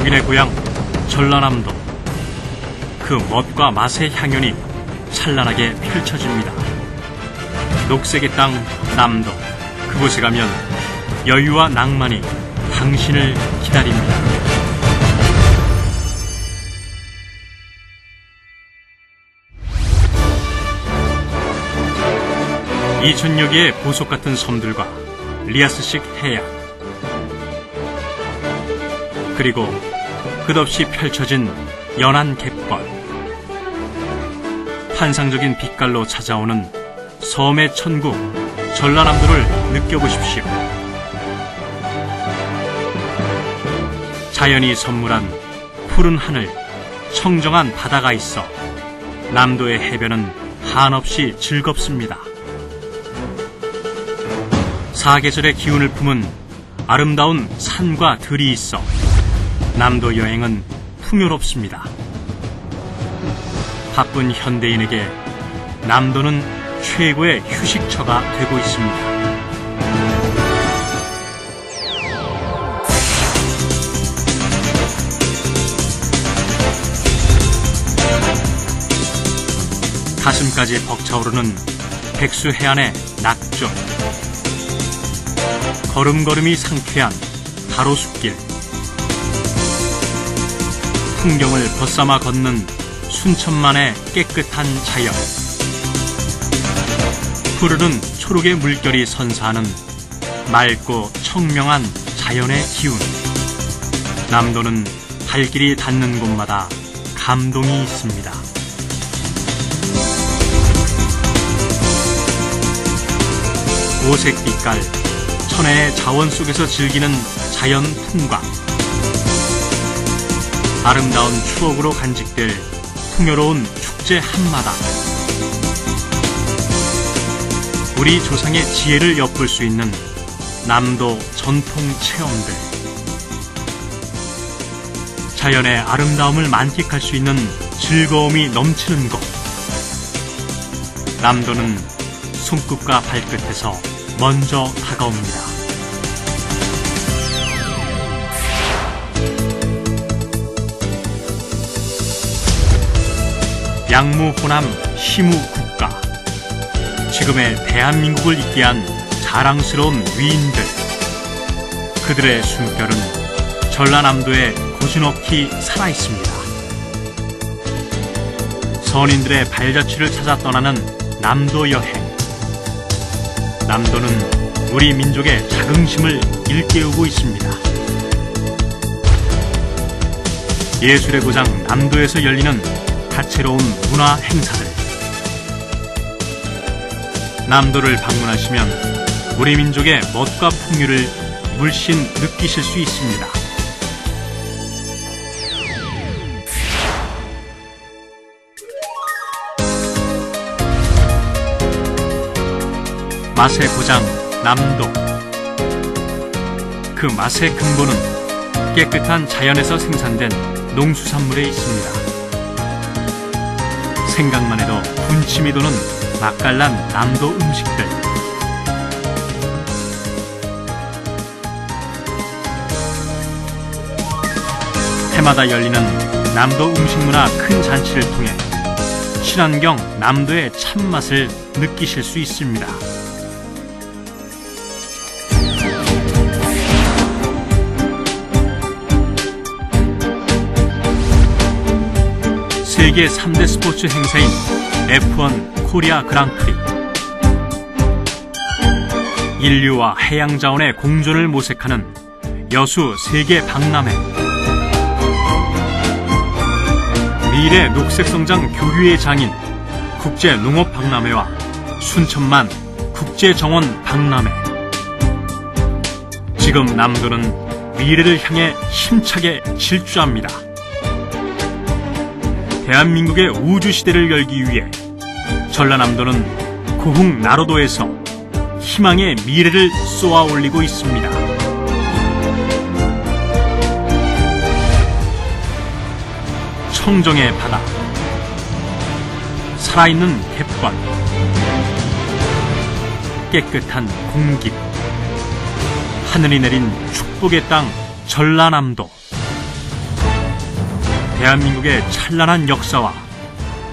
한국인의 고향 전라남도 그 멋과 맛의 향연이 찬란하게 펼쳐집니다. 녹색의 땅 남도 그곳에 가면 여유와 낭만이 당신을 기다립니다. 이천여 개의 보석 같은 섬들과 리아스식 해양 그리고 끝없이 펼쳐진 연한 갯벌 환상적인 빛깔로 찾아오는 섬의 천국 전라남도를 느껴보십시오. 자연이 선물한 푸른 하늘, 청정한 바다가 있어 남도의 해변은 한없이 즐겁습니다. 사계절의 기운을 품은 아름다운 산과 들이 있어 남도 여행은 풍요롭습니다. 바쁜 현대인에게 남도는 최고의 휴식처가 되고 있습니다. 가슴까지 벅차오르는 백수 해안의 낙조. 걸음걸음이 상쾌한 가로수길. 풍경을 벗삼아 걷는 순천만의 깨끗한 자연. 푸르른 초록의 물결이 선사하는 맑고 청명한 자연의 기운. 남도는 발길이 닿는 곳마다 감동이 있습니다. 오색 빛깔, 천혜의 자원 속에서 즐기는 자연 풍광. 아름다운 추억으로 간직될 풍요로운 축제 한마당. 우리 조상의 지혜를 엿볼 수 있는 남도 전통 체험들. 자연의 아름다움을 만끽할 수 있는 즐거움이 넘치는 곳. 남도는 손끝과 발끝에서 먼저 다가옵니다. 양무 호남 시무 국가 지금의 대한민국을 있게 한 자랑스러운 위인들 그들의 숨결은 전라남도에 고즈넉히 살아있습니다. 선인들의 발자취를 찾아 떠나는 남도 여행 남도는 우리 민족의 자긍심을 일깨우고 있습니다. 예술의 고장 남도에서 열리는 다채로운 문화 행사들. 남도를 방문하시면 우리 민족의 멋과 풍요를 물씬 느끼실 수 있습니다. 맛의 고장 남도. 그 맛의 근본은 깨끗한 자연에서 생산된 농수산물에 있습니다. 생각만 해도 군침이 도는 맛깔난 남도 음식들. 해마다 열리는 남도 음식 문화 큰 잔치를 통해 친환경 남도의 참맛을 느끼실 수 있습니다. 세계 3대 스포츠 행사인 F1 코리아 그랑프리. 인류와 해양 자원의 공존을 모색하는 여수 세계 박람회. 미래 녹색 성장 교류의 장인 국제 농업 박람회와 순천만 국제 정원 박람회. 지금 남도는 미래를 향해 힘차게 질주합니다. 대한민국의 우주 시대를 열기 위해 전라남도는 고흥 나로도에서 희망의 미래를 쏘아 올리고 있습니다. 청정의 바다, 살아있는 갯벌, 깨끗한 공기, 하늘이 내린 축복의 땅 전라남도. 대한민국의 찬란한 역사와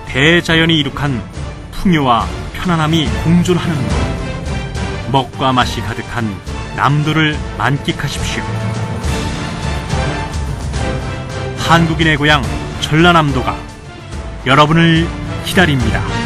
대자연이 이룩한 풍요와 편안함이 공존하는 곳. 먹과 맛이 가득한 남도를 만끽하십시오. 한국인의 고향 전라남도가 여러분을 기다립니다.